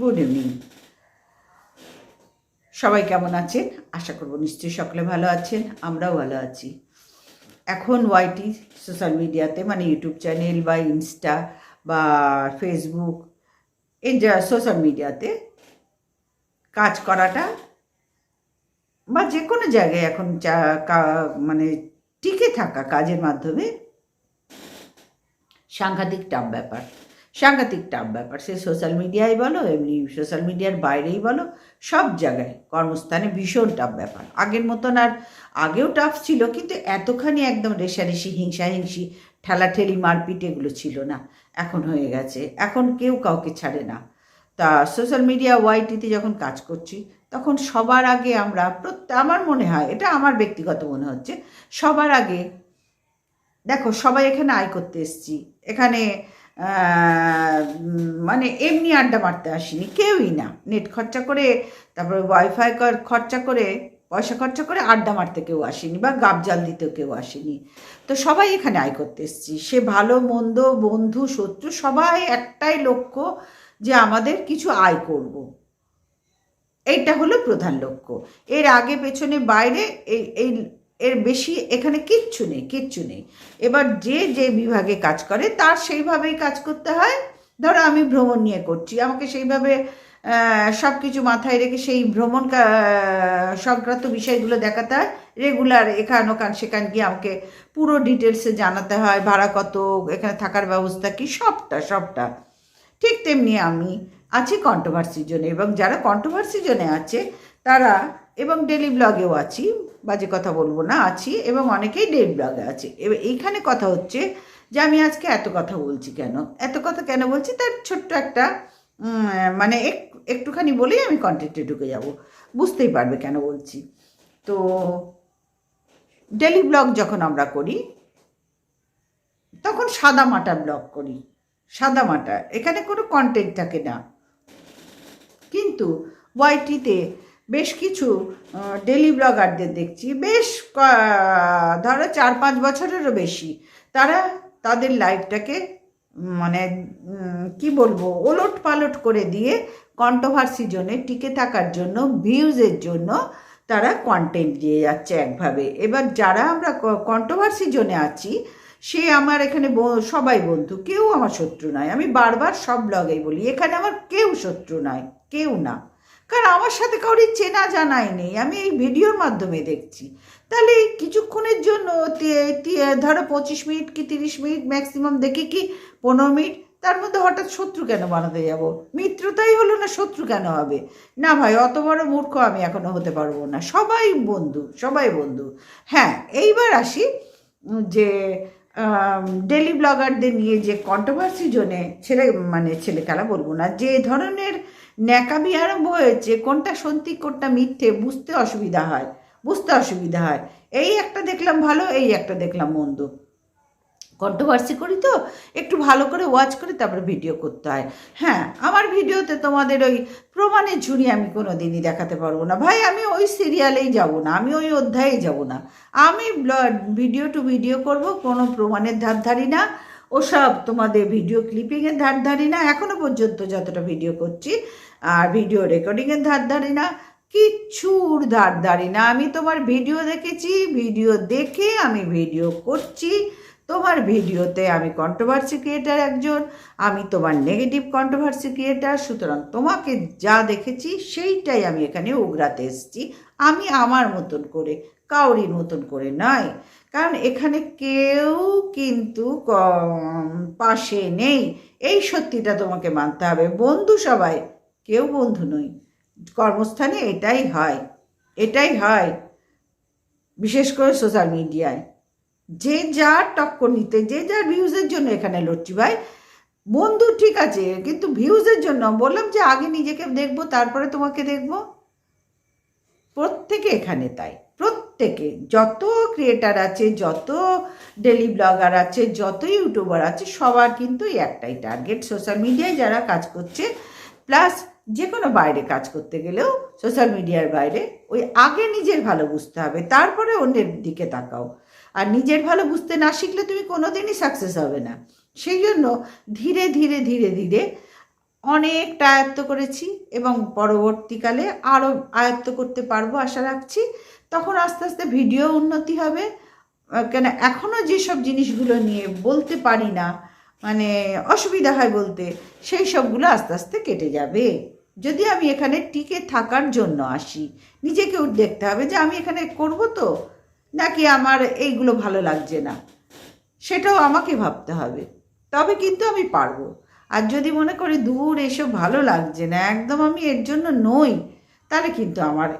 Good evening সবাই কেমন আছেন? আশা করব নিশ্চয়ই সকলে ভালো আছেন, আমরাও ভালো আছি। এখন ওয়াইটি সোশ্যাল মিডিয়াতে মানে ইউটিউব চ্যানেল বা ইনস্টা বা ফেসবুক এই যা সোশ্যাল মিডিয়াতে কাজ করাটা বা যে কোনো জায়গায় এখন মানে টিকে থাকা কাজের মাধ্যমে সাংঘাতিক টাফ ব্যাপার। সাংঘাতিক টাফ ব্যাপার। সে সোশ্যাল মিডিয়ায় বলো, এমনি সোশ্যাল মিডিয়ার বাইরেই বলো, সব জায়গায় কর্মস্থানে ভীষণ টাফ ব্যাপার। আগের মতন আর আগেও টাফ ছিল, কিন্তু এতখানি একদম রেশারেশি, হিংসাহিংসি, ঠেলাঠেলি, মারপিট এগুলো ছিল না। এখন হয়ে গেছে। এখন কেউ কাউকে ছাড়ে না। তা সোশ্যাল মিডিয়া ওয়াইটিতে যখন কাজ করছি, তখন সবার আগে আমরা প্রত্যেক, আমার মনে হয়, এটা আমার ব্যক্তিগত মনে হচ্ছে, সবার আগে, দেখো সবাই এখানে আয় করতে এসছি। এখানে মানে এমনি আড্ডা মারতে আসিনি, কেউই না। নেট খরচা করে, তারপরে ওয়াইফাই খরচা করে, পয়সা খরচা করে আড্ডা মারতে কেউ আসেনি বা গাবজাল দিতেও কেউ আসেনি। তো সবাই এখানে আয় করতে এসছি। সে ভালো, মন্দ, বন্ধু, শত্রু, সবাই একটাই লক্ষ্য যে আমাদের কিছু আয় করব। এইটা হলো প্রধান লক্ষ্য। এর আগে, পেছনে, বাইরে, এই এই এর বেশি এখানে কিচ্ছু নেই কিচ্ছু নেই। এবার যে যে বিভাগে কাজ করে, তার সেইভাবেই কাজ করতে হয়। ধরো আমি ভ্রমণ নিয়ে করছি, আমাকে সেইভাবে সব কিছু মাথায় রেখে সেই ভ্রমণ সংক্রান্ত বিষয়গুলো দেখাতে হয়। রেগুলার এখান ওখান সেখান গিয়ে আমাকে পুরো ডিটেলসে জানাতে হয়, ভাড়া কত, এখানে থাকার ব্যবস্থা কি, সবটা সবটা। ঠিক তেমনি আমি আছি কন্ট্রোভার্সি জোনে এবং যারা কন্ট্রোভার্সি জোনে আছে, তারা এবং ডেলি ব্লগেও আছি, বাজে কথা বলব না, আছি এবং অনেকেই ডেলি ব্লগে আছে। এবার এইখানে কথা হচ্ছে যে আমি আজকে এত কথা বলছি কেন? এত কথা কেন বলছি? তার ছোট্ট একটা মানে এক- একটুখানি বলেই আমি কন্টেন্টে ঢুকে যাব। বুঝতেই পারবে কেন বলছি। তো ডেলি ব্লগ যখন আমরা করি, তখন সাদা মাটা ব্লগ করি। সাদা মাটা, এখানে কোনো কন্টেন্ট থাকে না। কিন্তু ওয়াইটিতে বেশ কিছু ডেলি ব্লগারদের দেখছি। বেশ ধরো চার পাঁচ বছরেরও বেশি। তারা তাদের লাইফটাকে মানে কি বলব ওলট পালট করে দিয়ে কন্ট্রোভার্সি জোনে টিকে থাকার জন্য ভিউজের জন্য তারা কন্টেন্ট দিয়ে যাচ্ছে একভাবে। এবার যারা আমরা কন্ট্রোভার্সি জোনে আছি, সে আমার এখানে সবাই বন্ধু, কেউ আমার শত্রু নয়। আমি বারবার সব ব্লগেই বলি, এখানে আমার কেউ শত্রু নয়, কেউ না। কারণ আমার সাথে কাউরি চেনা জানাই নেই, আমি এই ভিডিওর মাধ্যমে দেখছি। তাহলে কিছুক্ষণের জন্য ধরো পঁচিশ মিনিট কি তিরিশ মিনিট ম্যাক্সিমাম দেখি কি পনেরো মিনিট, তার মধ্যে হঠাৎ শত্রু কেন বানাতে যাব? মিত্রতাই হলো না শত্রু কেন হবে? না ভাই, অত বড় মূর্খ আমি এখনও হতে পারব না। সবাই বন্ধু সবাই বন্ধু। হ্যাঁ এইবার আসি যে ডেলি ব্লগারদের নিয়ে যে কন্ট্রোভার্সি জোনে ছেলে মানে ছেলে খেলা বলব না, যে ধরনের ন্যাকামি আরম্ভ হয়েছে, কোনটা সত্যি, কোনটা মিথ্যে, বুঝতে অসুবিধা হয়, বুঝতে অসুবিধা হয়। এই একটা দেখলাম ভালো, এই একটা দেখলাম মন্দ। কন্ট্রোভার্সি করি তো, একটু ভালো করে ওয়াচ করে তারপরে ভিডিও করতে হয়। হ্যাঁ আমার ভিডিওতে তোমাদের ওই প্রমাণের ঝুড়ি আমি কোনো দিনই দেখাতে পারব না। ভাই, আমি ওই সিরিয়ালেই যাব না, আমি ওই অধ্যায়ে যাব না। আমি ভিডিও টু ভিডিও করব, কোনো প্রমাণের ধার ধারি না। ওসব তোমাদের ভিডিও ক্লিপিংয়ের ধার ধারি না এখনও পর্যন্ত যতটা ভিডিও করছি। আর ভিডিও রেকর্ডিংয়ের ধার ধারি না, কিচ্ছুর ধার ধারি না। আমি তোমার ভিডিও দেখেছি ভিডিও দেখে আমি ভিডিও করছি। তোমার ভিডিওতে আমি কন্ট্রোভার্সি ক্রিয়েটার একজন, আমি তোমার নেগেটিভ কন্ট্রোভার্সি ক্রিয়েটার সুতরাং তোমাকে যা দেখেছি, সেইটাই আমি এখানে উগরাতে এসেছি। আমি আমার মতন করে, কাউরির মতন করে নয়। কারণ এখানে কেউ কিন্তু পাশে নেই। এই সত্যিটা তোমাকে মানতে হবে। বন্ধু সবাই, কেউ বন্ধু নই। কর্মস্থানে এটাই হয় এটাই হয়, বিশেষ করে সোশ্যাল মিডিয়ায়। যে যার টক্কর নিতে, যে যার ভিউজের জন্য এখানে লড়ছি ভাই, বন্ধু ঠিক আছে, কিন্তু ভিউজের জন্য, বললাম যে আগে নিজেকে দেখব, তারপরে তোমাকে দেখব। প্রত্যেকে এখানে তাই। প্রত্যেকে, যত ক্রিয়েটার আছে, যত ডেলি ব্লগার আছে, যত ইউটিউবার আছে, সবার কিন্তু একটাই টার্গেট সোশ্যাল মিডিয়ায় যারা কাজ করছে। প্লাস যে কোনো বাইরে কাজ করতে গেলেও সোশ্যাল মিডিয়ার বাইরে ওই আগে নিজের ভালো বুঝতে হবে, তারপরে অন্যের দিকে তাকাও। আর নিজের ভালো বুঝতে না শিখলে তুমি কোনোদিনই সাকসেস হবে না। সেই জন্য ধীরে ধীরে ধীরে ধীরে অনেকটা আয়ত্ত করেছি এবং পরবর্তীকালে আরও আয়ত্ত করতে পারব আশা রাখছি। তখন আস্তে আস্তে ভিডিও উন্নতি হবে। কেন এখনও যেসব জিনিসগুলো নিয়ে বলতে পারি না মানে অসুবিধা হয় বলতে, সেই সবগুলো আস্তে আস্তে কেটে যাবে। যদি আমি এখানে টিকে থাকার জন্য আসি নিজেকেও দেখতে হবে যে আমি এখানে করব তো, নাকি আমার এইগুলো ভালো লাগছে না, সেটাও আমাকে ভাবতে হবে। তবে কিন্তু আমি পারব। আর যদি মনে করি, দূর এসব ভালো লাগছে না, একদম আমি এর জন্য নই, তাহলে কিন্তু আমার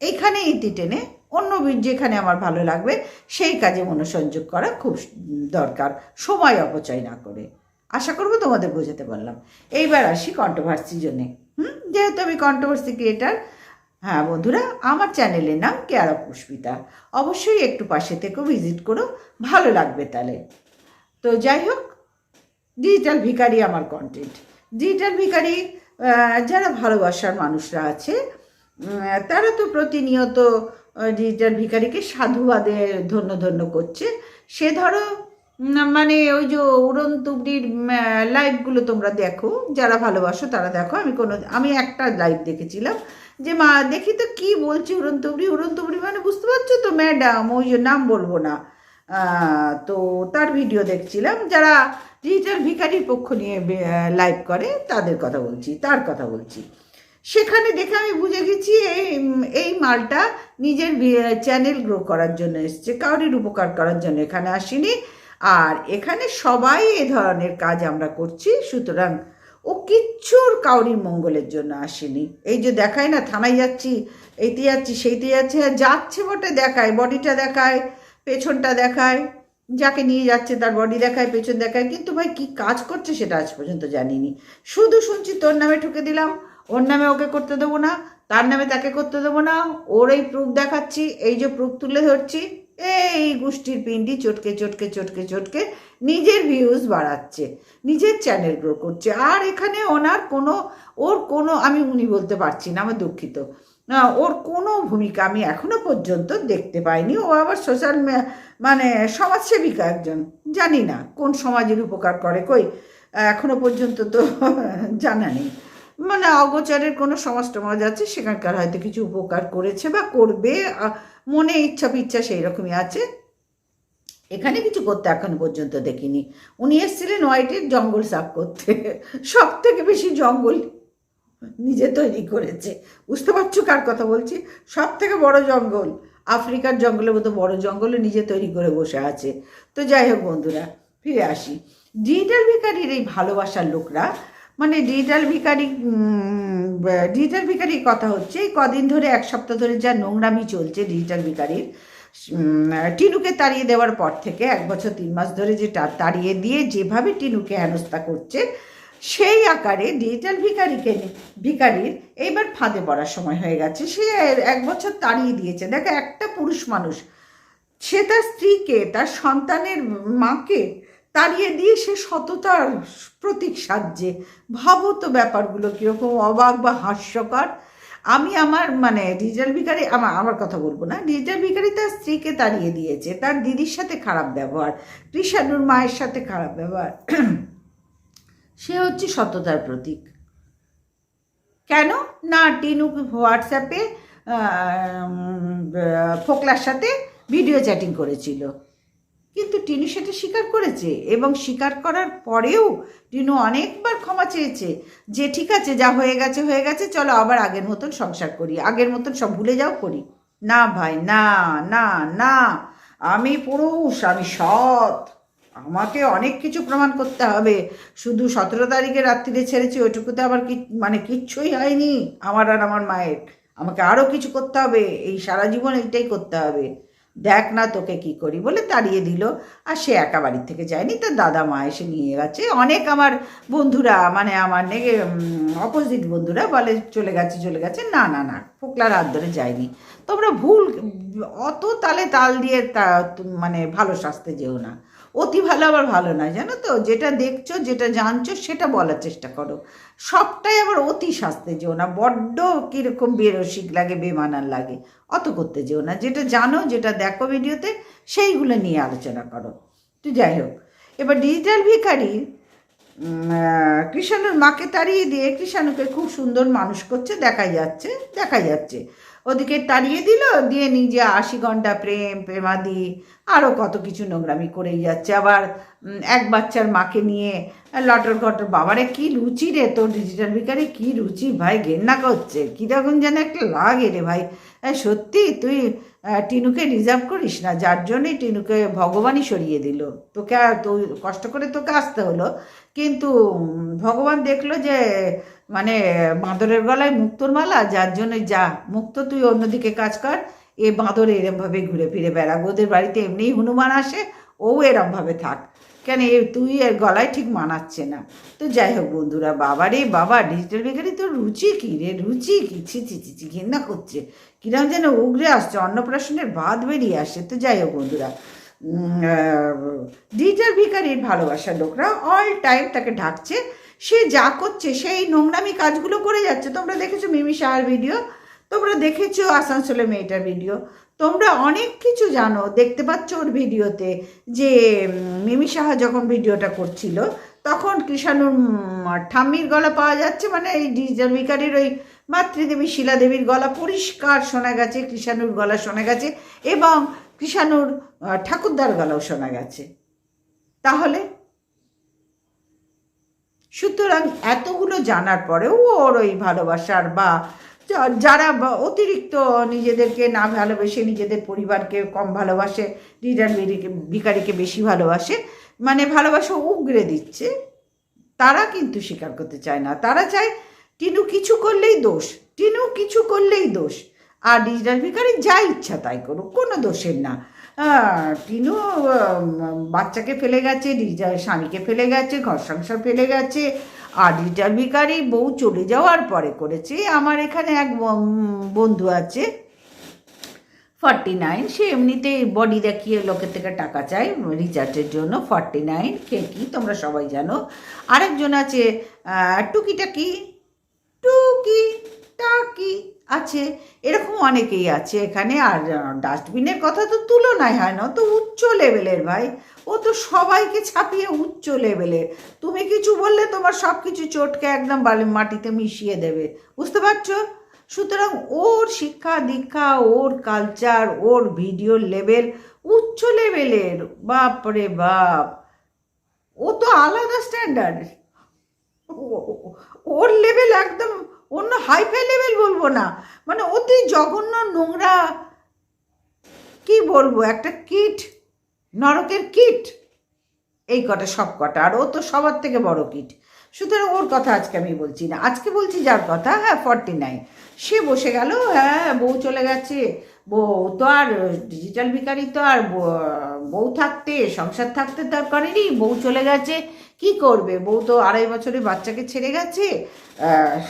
এইখানে ইতি টেনে অন্য যেখানে আমার ভালো লাগবে, সেই কাজে মনোসংযোগ করা খুব দরকার, সময় অপচয় না করে। আশা করব তোমাদের বোঝাতে পারলাম। এইবার আসি কন্ট্রোভার্সির জন্যে। হুম? যেহেতু আমি কন্ট্রোভার্সি ক্রিয়েটার হ্যাঁ বন্ধুরা, আমার চ্যানেলের নাম কেয়ারা পুষ্পিতা। অবশ্যই একটু পাশে থেকেও ভিজিট করো, ভালো লাগবে তাহলে। তো যাই হোক ডিজিটাল ভিকারি আমার কন্টেন্ট ডিজিটাল ভিকারি যারা ভালোবাসার মানুষরা আছে তারা তো প্রতিনিয়ত ডিজিটাল ভিখারিকে সাধুবাদে ধন্য ধন্য করছে। সে ধরো মানে ওই যে উড়ন তুবড়ির লাইভগুলো তোমরা দেখো, যারা ভালোবাসো তারা দেখো। আমি কোনো, আমি একটা লাইভ দেখেছিলাম যে, মা, দেখি তো কী বলছে উড়ন তুবড়ি উড়ন তুবড়ি মানে বুঝতে পারছ তো, ম্যাডাম, ওই যে নাম বলব না। তো তার ভিডিও দেখছিলাম। যারা ডিজিটাল ভিখারির পক্ষ নিয়ে লাইভ করে, তাদের কথা বলছি, তার কথা বলছি। সেখানে দেখে আমি বুঝে গেছি, এই এই মালটা নিজের চ্যানেল গ্রো করার জন্য এসছে, কাউরির উপকার করার জন্য এখানে আসেনি। আর এখানে সবাই এ ধরনের কাজ আমরা করছি, সুতরাং ও কিচ্ছুর কাউরির মঙ্গলের জন্য আসেনি। এই যে দেখায় না, থানায় যাচ্ছি এইতে যাচ্ছি, সেইতে যাচ্ছি, আর যাচ্ছে বটে, দেখায় বডিটা দেখায়। পেছনটা দেখায়, যাকে নিয়ে যাচ্ছে তার বডি দেখায়, পেছন দেখায়, কিন্তু ভাই কি কাজ করছে সেটা আজ পর্যন্ত জানিনি। শুধু শুনছি তোর নামে ঠুকে দিলাম, ওর নামে ওকে করতে দেবো না, তার নামে তাকে করতে দেবো না, ওর এই প্রুফ দেখাচ্ছি, এই যে প্রুফ তুলে ধরছি, এই গোষ্ঠীর পিন্ডি চটকে চটকে চটকে চটকে নিজের ভিউজ বাড়াচ্ছে, নিজের চ্যানেল গ্রো করছে, আর এখানে ওনার কোনো, ওর কোনো, আমি উনি বলতে পারছি না, আমার দুঃখিত। ওর কোনো ভূমিকা আমি এখনও পর্যন্ত দেখতে পাইনি। ও আবার সোশ্যাল মানে সমাজসেবিকা একজন, জানি না কোন সমাজের উপকার করে, কই? এখনও পর্যন্ত তো জানা নেই। মানে অগোচরের কোনো সমাজ টমাজ আছে সেখানকার হয়তো কিছু উপকার করেছে বা করবে মনে ইচ্ছা পিচ্ছা সেই রকমই আছে। এখানে কিছু করতে এখনও পর্যন্ত দেখিনি। উনি এসেছিলেন হোয়াইটের জঙ্গল সাফ করতে। সব থেকে বেশি জঙ্গল নিজে তৈরি করেছে। বুঝতে পারছ কার কথা বলছি? সব থেকে বড় জঙ্গল আফ্রিকার জঙ্গলের মতো বড় জঙ্গলও নিজে তৈরি করে বসে আছে। তো যাই হোক বন্ধুরা, ফিরে আসি। ডিজিটাল ভিকারির এই ভালোবাসার লোকরা মানে ডিজিটাল ভিকারি ডিজিটাল ভিকারির কথা হচ্ছে, এই কদিন ধরে, এক সপ্তাহ ধরে যা নোংরামি চলছে ডিজিটাল ভিকারির টিনুকে তাড়িয়ে দেওয়ার পর থেকে, এক বছর তিন মাস ধরে যে তাড়িয়ে দিয়ে যেভাবে টিনুকে হেনস্থা করছে সেই আকারে ডিজিটাল ভিকারিকে ভিকারির এইবার ফাঁদে পড়ার সময় হয়ে গেছে। সে এক বছর তাড়িয়ে দিয়েছে। দেখো, একটা পুরুষ মানুষ, সে তার স্ত্রীকে, তার সন্তানের মাকে তাড়িয়ে দিয়ে সে সততার প্রতীক সাজছে। ভাবো তো ব্যাপারগুলো কীরকম অবাক বা হাস্যকর। আমি আমার মানে ডিজিটাল ভিকারি আমার আমার কথা বলব না। ডিজিটাল ভিকারি তার স্ত্রীকে তাড়িয়ে দিয়েছে। তার দিদির সাথে খারাপ ব্যবহার কৃষাণুর মায়ের সাথে খারাপ ব্যবহার। সে হচ্ছে সততার প্রতীক। কেন? না টিনু হোয়াটসঅ্যাপে ফোকলার সাথে ভিডিও চ্যাটিং করেছিল। কিন্তু টিনু সেটা স্বীকার করেছে এবং স্বীকার করার পরেও টিনু অনেকবার ক্ষমা চেয়েছে যে, ঠিক আছে, যা হয়ে গেছে হয়ে গেছে, চলো আবার আগের মতন সংসার করি। আগের মতন সব ভুলে যাও, করি। না ভাই, না না না, আমি পুরুষ, আমি সৎ। আমাকে অনেক কিছু প্রমাণ করতে হবে। শুধু সতেরো তারিখে রাত্রিরে ছেড়েছি, ওইটুকুতে আবার কি মানে কিচ্ছুই হয়নি আমার আর আমার মায়ের। আমাকে আরও কিছু করতে হবে, এই সারা জীবন এইটাই করতে হবে। দেখ না তোকে কি করি বলে তাড়িয়ে দিল। আর সে একা বাড়ির থেকে যায়নি, তার দাদা মা এসে নিয়ে গেছে। অনেক আমার বন্ধুরা মানে আমার নেগে অপোজিট বন্ধুরা বলে, চলে গেছে চলে গেছে। না না না, ফোকলার হাত ধরে যায়নি। তোমরা ভুল, অত তালে তাল দিয়ে তা মানে ভালো শাস্তে যেও না। অতি ভালো আবার ভালো নয় জানো তো? যেটা দেখছ যেটা জানছো সেটা বলার চেষ্টা করো। সবটাই আবার অতি শাস্তে যেও না বড্ড কীরকম বেরসিক লাগে বেমানার লাগে। অত করতে যেও না। যেটা জানো যেটা দেখো ভিডিওতে সেইগুলো নিয়ে আলোচনা করো। তো যাই হোক এবার ডিজিটাল উম, কৃষাণুর মাকে তাড়িয়ে দিয়ে কৃষাণুকে খুব সুন্দর মানুষ করছে দেখা যাচ্ছে দেখা যাচ্ছে। ওদিকে তাড়িয়ে দিল, দিয়ে নিজে আশি ঘণ্টা প্রেম, প্রেমাদি আরও কত কিছু নোংরামি করেই যাচ্ছে। আবার এক বাচ্চার মাকে নিয়ে লটর ঘটর বাবারে কি রুচি রে তোর ডিজিটাল বিকারে কি রুচি ভাই, ঘেন্না করছে কীরকম যেন একটা লাগে রে ভাই। সত্যি তুই টিনুকে রিজার্ভ করিস না, যার জন্যই টিনুকে ভগবানই সরিয়ে দিল। তোকে আর তুই কষ্ট করে তোকে আসতে হলো। কিন্তু ভগবান দেখল যে মানে বাঁদরের গলায় মুক্তোর মালা, যার জন্য যা মুক্ত, তুই অন্যদিকে কাজ কর। এ বাঁদর এরমভাবে ঘুরে ফিরে বেড়া ওদের বাড়িতে এমনিই হনুমান আসে, ও এরমভাবে থাক। কেন এ তুই এর গলায় ঠিক মানাচ্ছে না। তো যাই হোক বন্ধুরা বাবা রে বাবা ডিজিটাল বেকারি তোর রুচি কী রে? রুচি কী? ছি ছি ছি ছি ঘেন্না করছে। কিরম যেন উগরে আসছে, অন্নপ্রাশনের ভাত বেরিয়ে আসে। তো যাই হোক বন্ধুরা ডিজিটাল ভিকারির ভালোবাসার লোকরা অল টাইম তাকে ঢাকছে। সে যা করছে সেই নোংরামি কাজগুলো করে যাচ্ছে। তোমরা দেখেছ মিমি সাহার ভিডিও? তোমরা দেখেছ আসানসোলের মেয়েটার ভিডিও? তোমরা অনেক কিছু জানো। দেখতে পাচ্ছ ওর ভিডিওতে যে মিমি সাহা যখন ভিডিওটা করছিল, তখন কৃষাণুর ঠাম্মির গলা পাওয়া যাচ্ছে মানে এই ডিজিটাল ভিকারির ওই মাতৃদেবী শিলাদেবীর গলা পরিষ্কার শোনা গেছে, কৃষাণুর গলা শোনা গেছে এবং কৃষাণুর ঠাকুরদার গলাও শোনা গেছে। তাহলে সুতরাং এতগুলো জানার পরেও ওর ওই ভালোবাসার বা যারা অতিরিক্ত নিজেদেরকে না ভালোবেসে নিজেদের পরিবারকে কম ভালোবাসে লিডার ভিকারিকে বেশি ভালোবাসে মানে ভালোবাসা উগরে দিচ্ছে, তারা কিন্তু স্বীকার করতে চায় না। তারা চায় টিনু কিছু করলেই দোষ, টিনু কিছু করলেই দোষ, আর ডিজিটাল ভিকারি যা ইচ্ছা তাই করুক, কোনো দোষের না। টিনু আহ, বাচ্চাকে ফেলে গেছে ডিজিটাল স্বামীকে ফেলে গেছে ঘর সংসার ফেলে গেছে। আর ডিজিটাল ভিকারি বউ চলে যাওয়ার পরে করেছে আমার এখানে এক বন্ধু আছে। ফর্টি নাইন সে এমনিতেই বডি দেখিয়ে লোকের থেকে টাকা চায় রিচার্জের জন্য ফর্টি নাইন খেকি তোমরা সবাই জানো। আরেকজন আছে টুকিটাকি টুকি। টাকি আছে? এরকম অনেকেই আছে এখানে, আর ডাস্টবিনের কথা তো তুলনায় হয় না। তো উচ্চ লেভেলের ভাই। ও তো সবাইকে ছাপিয়ে উচ্চ লেভেলের। তুমি কিছু বললে তোমার সব কিছু চটকে একদম বালি মাটিতে মিশিয়ে দেবে। বুঝতে পারছ? সুতরাং ওর শিক্ষা দীক্ষা, ওর কালচার ওর ভিডিও লেভেল উচ্চ লেভেলের। বাপরে বাপ! ও তো আলাদা স্ট্যান্ডার্ড ওর লেভেল একদম অন্য হাইফাই লেভেল বলব না। মানে অতি জঘন্য নোংরা, কি বলব, একটা কিট, নরকের কিট, এই কটা সব কটা। আর ও তো সবার থেকে বড় কিট। সুতরাং ওর কথা আজকে আমি বলছি না। আজকে বলছি যার কথা হ্যাঁ ফর্টি নাইন সে বসে গেল হ্যাঁ বউ চলে গেছে। বউ তো আর ডিজিটাল ভিকারি তো আর বউ থাকতে, সংসার থাকতে তার করেনি বউ চলে গেছে কি করবে? বউ তো আড়াই বছরে বাচ্চাকে ছেড়ে গেছে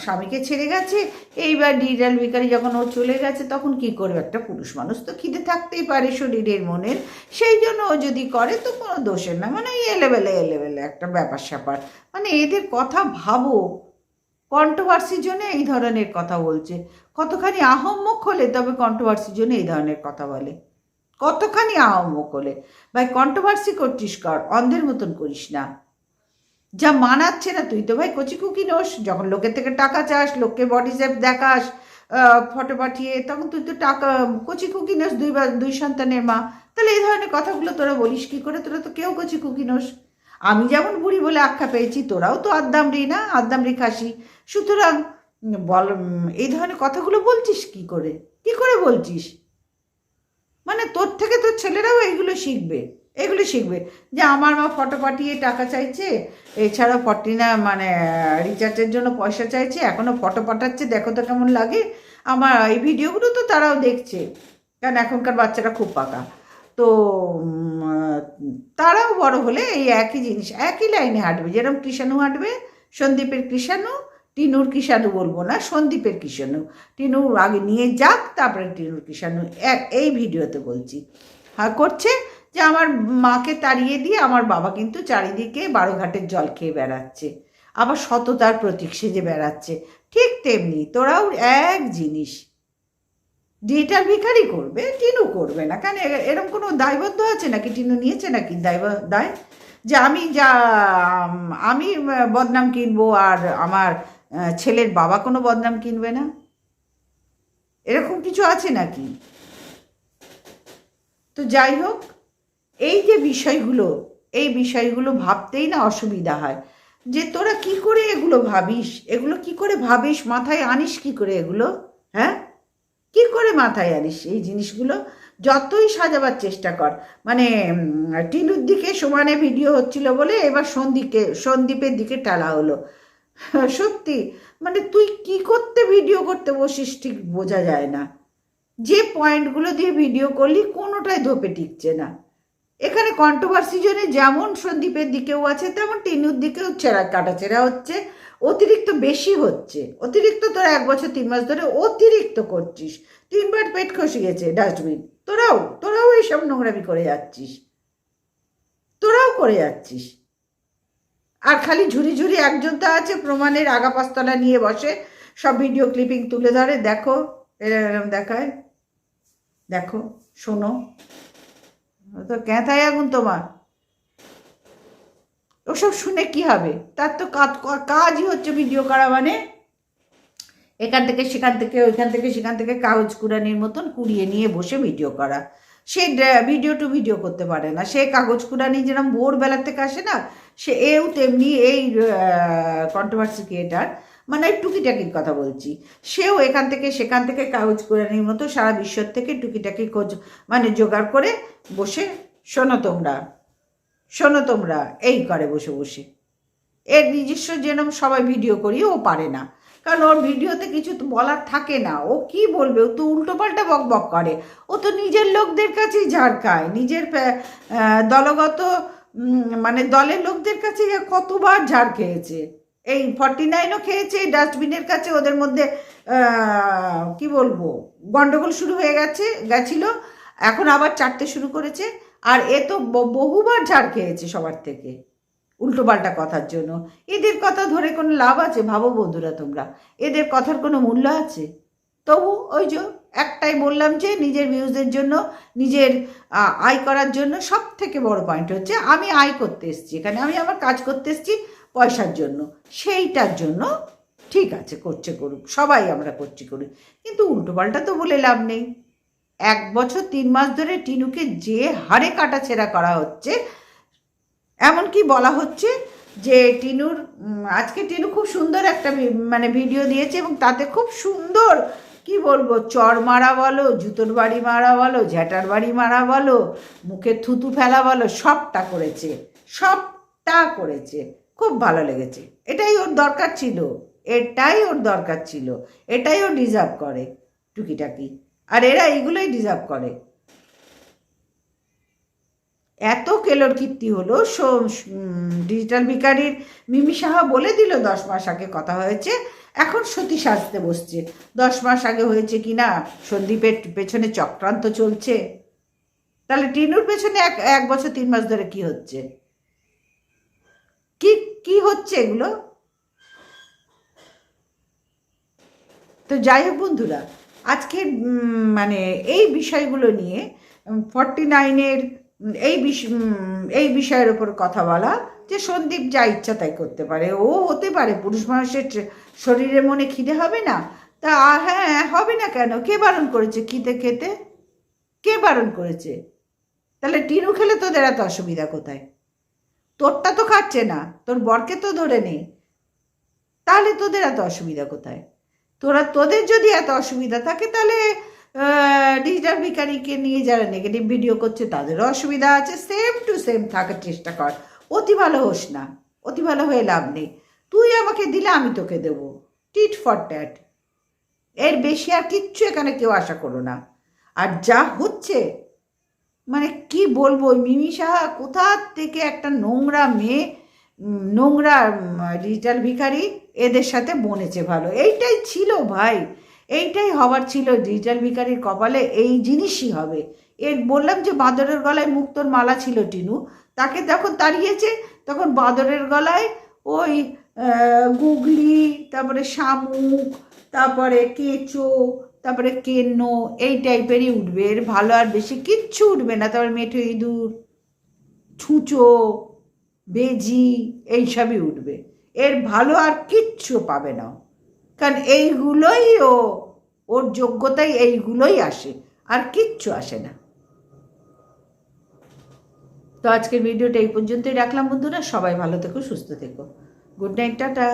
স্বামীকে ছেড়ে গেছে। এইবার ডিজিটাল ভিকারি যখন ও চলে গেছে, তখন কি করবে? একটা পুরুষ মানুষ তো খিদে থাকতেই পারে শরীরের মনের। সেই জন্য ও যদি করে, তো কোনো দোষের না। মানে এলেবেলে এলেবেলে একটা ব্যাপার স্যাপার। মানে এদের কথা ভাবো। কন্ট্রোভার্সির জন্য এই ধরনের কথা বলছে। কতখানি আহম্মক হলে তবে কন্ট্রোভার্সির জন্য এই ধরনের কথা বলে। কতখানি আহম্মক হলে? ভাই কন্ট্রোভার্সি করছিস কর, অন্ধের মতন করিস না। যা মানাচ্ছে না তুই তো ভাই কচি কুকি নোস। যখন লোকের থেকে টাকা চাস, লোককে বডি শেপ দেখাস ফটো পাঠিয়ে, তখন তুই তো টাকা, কচি কুকি নোস দুই দুই সন্তানের মা। তাহলে এই ধরনের কথাগুলো তোরা বলিস কি করে? তোরা তো কেউ কচি কুকি নোস। আমি যেমন বুড়ি বলে আখ্যা পেয়েছি, তোরাও তো আদ্দামরি না? আদ্দামরি খাসি। সুতরাং, বল এই ধরনের কথাগুলো বলছিস কি করে? কি করে বলছিস? মানে তোর থেকে তোর ছেলেরাও এগুলো শিখবে। এগুলো শিখবে। যে আমার মা ফটো পাঠিয়ে টাকা চাইছে এছাড়া ফর্টি না মানে রিচার্জের জন্য পয়সা চাইছে এখনও ফটো পাঠাচ্ছে, দেখো তো কেমন লাগে। আমার এই ভিডিওগুলো তো তারাও দেখছে, কারণ এখনকার বাচ্চারা খুব পাকা। তো তারাও বড় হলে এই একই জিনিস, একই লাইনে হাঁটবে। যেরকম কৃষাণু হাঁটবে, সন্দীপের কৃষাণু, টিনুর কৃষাণু বলব না, সন্দীপের কৃষাণু। টিনুর আগে নিয়ে যাক, তারপরে টিনুর কৃষাণু। এক, এই ভিডিওতে বলছি। হ্যাঁ করছে যে আমার মাকে তাড়িয়ে দিয়ে আমার বাবা কিন্তু চারিদিকে বারোঘাটের জল খেয়ে বেড়াচ্ছে। আবার সততার প্রতীক সেজে বেড়াচ্ছে। ঠিক তেমনি তোরাও এক জিনিস। ডিজিটাল ভিখারি করবে, টিনু করবে না। কেন? এ- এরম কোনো দায়বদ্ধ আছে নাকি? টিনু নিয়েছে নাকি দায় দায়? যে আমি যা, আমি বদনাম কিনবো আর আমার ছেলের বাবা কোনো বদনাম কিনবে না? এরকম কিছু আছে নাকি? তো যাই হোক এই যে বিষয়গুলো, এই বিষয়গুলো ভাবতেই না অসুবিধা হয়। যে তোরা কি করে এগুলো ভাবিস? এগুলো কি করে ভাবিস? মাথায় আনিস কি করে এগুলো? হ্যাঁ? কি করে মাথায় আনিস এই জিনিসগুলো? যতই সাজাবার চেষ্টা কর। মানে টিনুর দিকে সমানে ভিডিও হচ্ছিল বলে এবার সন্দীপকে, সন্দীপের দিকে টালা হলো। সত্যি? মানে তুই কি করতে ভিডিও করতে বসিস ঠিক বোঝা যায় না। যে পয়েন্টগুলো দিয়ে ভিডিও করলি কোনোটাই ধোপে টিকছে না। এখানে কন্ট্রোভার্সি জন্য যেমন সন্দীপের দিকেও আছে, তেমন টিনুর দিকেও ছেঁড়া কাটাছেঁড়া হচ্ছে। অতিরিক্ত বেশি হচ্ছে। অতিরিক্ত তোরা এক বছর তিন মাস ধরে অতিরিক্ত করছিস। তিনবার পেট খসে গেছে ডাস্টবিন তোরাও তোরাও এইসব নোংরামি করে যাচ্ছিস। তোরাও করে যাচ্ছিস। আর খালি ঝুরি ঝুরি একজন তো আছে, প্রমাণের আগা পাস্তলা নিয়ে বসে, সব ভিডিও ক্লিপিং তুলে ধরে। দেখো এরকম দেখায়। দেখো, শোনো। তো ক্যাঁথায় আগুন তোমার? ওসব শুনে কি হবে? তার তো কাজ কাজই হচ্ছে ভিডিও করা মানে। এখান থেকে সেখান থেকে, ওইখান থেকে সেখান থেকে কাগজ কুড়ানির মতন কুড়িয়ে নিয়ে বসে ভিডিও করা। সে ভিডিও টু ভিডিও করতে পারে না। সে কাগজ কুড়ানি যেরকম ভোরবেলার থেকে আসে না, সে এও তেমনি এই কন্ট্রোভার্সি ক্রিয়েটার মানে টুকিটাকির কথা বলছি। সেও এখান থেকে সেখান থেকে কাগজ কুড়ানির মতো সারা বিশ্বর থেকে টুকিটাকি খোঁজ মানে জোগাড় করে বসে, শোনো তোমরা শোনো তোমরা, এই করে বসে বসে। এর নিজস্ব যেরকম সবাই ভিডিও করি, ও পারে না। কারণ ওর ভিডিওতে কিছু তো বলার থাকে না। ও কি বলবে? ও তো উল্টোপাল্টা বক বক করে। ও তো নিজের লোকদের কাছেই ঝাড় খায়। নিজের দলগত মানে দলের লোকদের কাছে কতবার ঝাড় খেয়েছে। এই ফর্টি নাইনও খেয়েছে, এই ডাস্টবিনের কাছে ওদের মধ্যে কি বলব, গন্ডগোল শুরু হয়ে গেছে, গেছিল, এখন আবার চারটে শুরু করেছে, আর এ তো বহুবার ঝাড় খেয়েছে সবার থেকে। উল্টোপাল্টা কথার জন্য। এদের কথা ধরে কোনো লাভ আছে? ভাবো বন্ধুরা তোমরা। এদের কথার কোনো মূল্য আছে? তবু ওই যে একটাই বললাম যে, নিজের ভিউজের জন্য, নিজের আয় করার জন্য সব থেকে বড় পয়েন্ট হচ্ছে, আমি আয় করতে এসেছি। এখানে আমি আমার কাজ করতে এসেছি পয়সার জন্য। সেইটার জন্য ঠিক আছে, করছে করুক, সবাই আমরা করছি করুক। কিন্তু উল্টোপাল্টা তো বলে লাভ নেই। এক বছর তিন মাস ধরে টিনুকে যে হারে কাটাছেড়া করা হচ্ছে, এমনকি বলা হচ্ছে যে টিনুর আজকে টিনু খুব সুন্দর একটা মানে ভিডিও দিয়েছে এবং তাতে খুব সুন্দর, কি বলব, চর মারা বলো, জুতোর বাড়ি মারা বলো ঝ্যাটার বাড়ি মারা বলো মুখে থুতু ফেলা বলো, সবটা করেছে সবটা করেছে। খুব ভালো লেগেছে। এটাই ওর দরকার ছিল। এটাই ওর দরকার ছিল। এটাই ও ডিজার্ভ করে, টুকিটাকি। আর এরা এইগুলোই ডিজার্ভ করে। এত কেলোর কীর্তি হলো। ডিজিটাল ভিকারির মিমি সাহা বলে দিল, দশ মাস আগে কথা হয়েছে, এখন সতী সাজতে বসছে। দশ মাস আগে হয়েছে কি না? সন্দীপের পেছনে চক্রান্ত চলছে। তাহলে টিনুর পেছনে এক এক বছর তিন মাস ধরে কি হচ্ছে? কি কি হচ্ছে এগুলো? তো যাই হোক বন্ধুরা, আজকে মানে এই বিষয়গুলো নিয়ে ফর্টি নাইনের এই বিষ- এই বিষয়ের ওপর কথা বলা, যে সন্দীপ যা ইচ্ছা তাই করতে পারে। ও হতে পারে, পুরুষ মানুষের শরীরে মনে খিদে হবে না? তা হ্যাঁ হবে না কেন? কে বারণ করেছে? খিদে খেতে? কে বারণ করেছে? তাহলে টিনু খেলে তোদের এত অসুবিধা কোথায়? তোরটা তো খাচ্ছে না, তোর বরকে তো ধরে নেই তাহলে তোদের এত অসুবিধা কোথায়? তোরা, তোদের যদি এত অসুবিধা থাকে তাহলে ডিজিটাল ভিকারিকে নিয়ে যারা নেগেটিভ ভিডিও করছে তাদেরও অসুবিধা আছে। সেম টু সেম থাকার চেষ্টা কর। অতি ভালো হোস না, অতি ভালো হয়ে লাভ নেই। তুই আমাকে দিলে আমি তোকে দেবো। টিট ফর ট্যাট এর বেশি আর কিচ্ছু এখানে কেউ আশা করো না। আর যা হচ্ছে মানে কি বলব, ওই মিমি সাহা কোথা থেকে একটা নোংরা মেয়ে নোংরা ডিজিটাল ভিখারি এদের সাথে বনেছে ভালো? এইটাই ছিল ভাই, এইটাই হওয়ার ছিল ডিজিটাল ভিখারির কপালে, এই জিনিসই হবে। এর বললাম যে বাঁদরের গলায় মুক্তর মালা ছিল টিনু, তাকে যখন তাড়িয়েছে, তখন বাঁদরের গলায় ওই গুগলি, তারপরে শামুক, তারপরে কেঁচো তারপরে কেন্ন এই টাইপেরই উঠবে, এর ভালো আর বেশি কিচ্ছু উঠবে না। তারপরে মেঠো ইঁদুর, ছুঁচো, বেজি, এইসবই উঠবে। এর ভালো আর কিচ্ছু পাবে না। কারণ এইগুলোই ও, ওর যোগ্যতায় এইগুলোই আসে, আর কিচ্ছু আসে না। তো আজকের ভিডিওটা এই পর্যন্তই রাখলাম বন্ধুরা, সবাই ভালো থেকো, সুস্থ থেকো। Good night, tata.